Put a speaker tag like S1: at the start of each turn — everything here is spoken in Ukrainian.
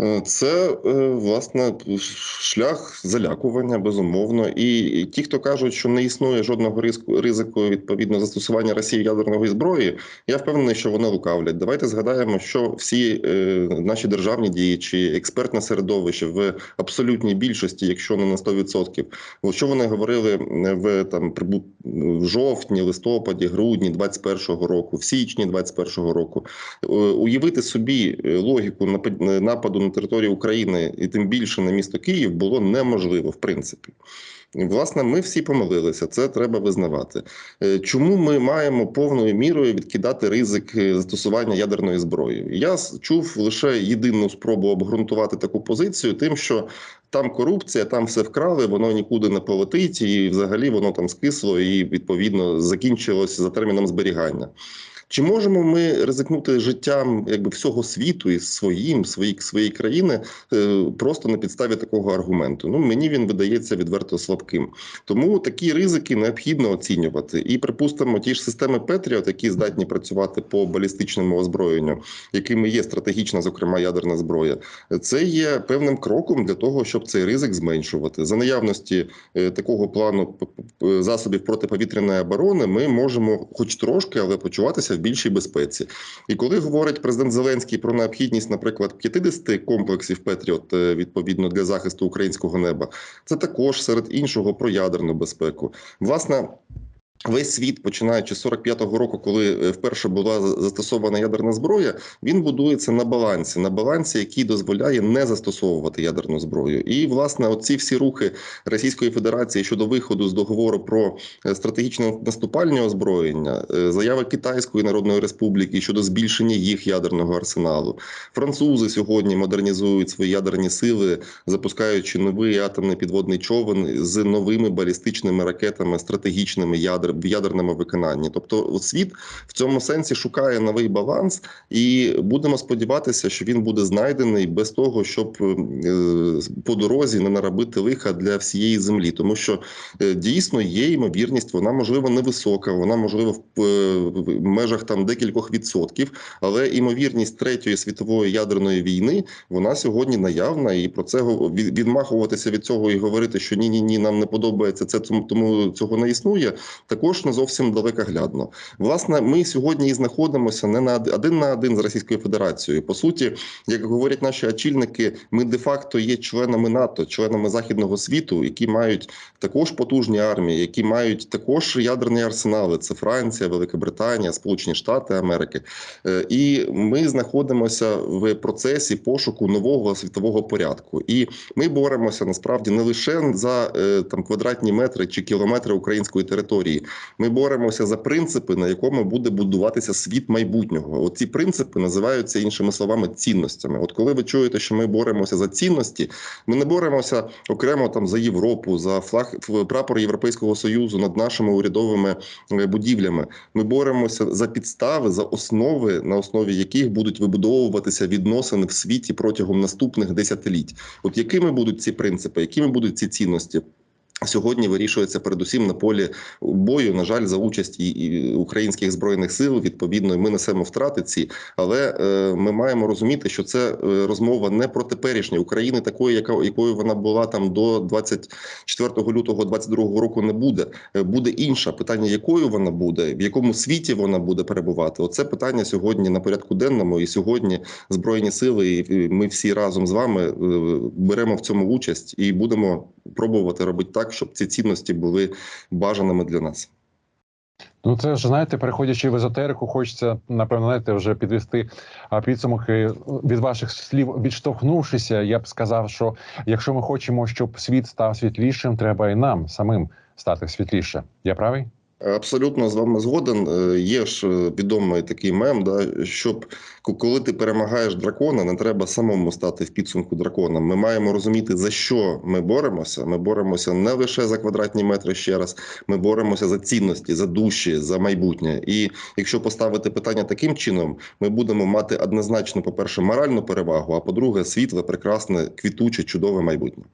S1: Е, Це е, власне шлях залякування, безумовно. І ті, хто кажуть, що не існує жодного ризику ризику відповідно застосування Росії ядерної зброї, я впевнений, що вони лукавлять. Давайте згадаємо, що всі е, наші державні діячі, експертне середовище в абсолютній більшості, якщо не на 100%, от що вони говорили в там прибу- в жовтні, листопаді, грудні 21-го року, в січні 21-го року. Уявити собі логіку напад- нападу на територію України і тим більше на місто Київ було неможливо в принципі. Власне, ми всі помилилися, це треба визнавати. Е, Чому ми маємо повною мірою відкидати ризик е, застосування ядерної зброї? Я чув лише єдину спробу обґрунтувати таку позицію, тим, що там корупція, там все вкрали, воно нікуди не полетить, і взагалі воно там скисло і відповідно закінчилось за терміном зберігання. Чи можемо ми ризикнути життям якби всього світу і своїм, свої, своєї країни е, просто на підставі такого аргументу? Ну мені він видається відверто слабким. Тому такі ризики необхідно оцінювати. І припустимо, ті ж системи Петріот, які здатні працювати по балістичному озброєнню, якими є стратегічна, зокрема ядерна зброя, це є певним кроком для того, щоб цей ризик зменшувати. За наявності е, такого плану засобів протиповітряної оборони, ми можемо, хоч трошки, але почуватися в більшій безпеці. І коли говорить президент Зеленський про необхідність, наприклад, 50 комплексів Петріот е, відповідно для захисту українського неба, це також серед іншого про ядерну безпеку. Власне. Весь світ, починаючи з 45-го року, коли е, вперше була застосована ядерна зброя, він будується на балансі, на балансі, який дозволяє не застосовувати ядерну зброю. І власне, оці всі рухи Російської Федерації щодо виходу з договору про е, стратегічне наступальне озброєння, е, заяви Китайської Народної Республіки щодо збільшення їх ядерного арсеналу. Французи сьогодні модернізують свої ядерні сили, запускаючи новий атомний підводний човен з новими балістичними ракетами, стратегічними ядер в ядерному виконанні. Тобто, світ в цьому сенсі шукає новий баланс, і будемо сподіватися, що він буде знайдений без того, щоб е, по дорозі не наробити лиха для всієї землі, тому що е, дійсно є ймовірність, вона можливо невисока, вона можливо в, е, межах там декількох відсотків, але ймовірність третьої світової ядерної війни вона сьогодні наявна, і про це відмахуватися від цього і говорити, що ні, ні, ні, нам не подобається це, тому цього не існує. Також не зовсім далекоглядно. Власне, ми сьогодні і знаходимося не на один на один з Російською Федерацією. По суті, як говорять наші очільники, ми де-факто є членами НАТО, членами західного світу, які мають також потужні армії, які мають також ядерні арсенали. Це Франція, Велика Британія, Сполучені Штати Америки. Е, І ми знаходимося в процесі пошуку нового світового порядку. І ми боремося насправді не лише за е, там квадратні метри чи кілометри української території. Ми боремося за принципи, на якому буде будуватися світ майбутнього. Оці принципи називаються іншими словами цінностями. От коли ви чуєте, що ми боремося за цінності, ми не боремося окремо там за Європу, за флаг прапор Європейського союзу над нашими урядовими е, будівлями. Ми боремося за підстави, за основи, на основі яких будуть вибудовуватися відносини в світі протягом наступних десятиліть. От якими будуть ці принципи, якими будуть ці цінності? Сьогодні вирішується передусім на полі бою. На жаль, за участі і українських збройних сил. Відповідно, ми несемо втрати ці, але е, ми маємо розуміти, що це е, розмова не про теперішню України, такої, яка якою вона була там до 24 лютого 22 року, не буде. Е, Буде інша питання, якою вона буде, в якому світі вона буде перебувати. Оце питання сьогодні на порядку денному. І сьогодні збройні сили, і ми всі разом з вами е, беремо в цьому участь і будемо пробувати робити так, щоб ці цінності були бажаними для нас.
S2: Ну, це ж знаєте, переходячи в езотерику, хочеться напевно знаєте, вже підвести підсумки від ваших слів. Відштовхнувшися, я б сказав, що якщо ми хочемо, щоб світ став світлішим, треба і нам самим стати світліше. Я правий?
S1: Абсолютно з вами згоден. Е, Є ж е, відомий такий мем, да, щоб коли ти перемагаєш дракона, не треба самому стати в підсумку драконом. Ми маємо розуміти, за що ми боремося. Ми боремося не лише за квадратні метри ще раз. Ми боремося за цінності, за душі, за майбутнє. І якщо поставити питання таким чином, ми будемо мати однозначно, по перше, моральну перевагу, а по-друге, світле, прекрасне, квітуче, чудове майбутнє.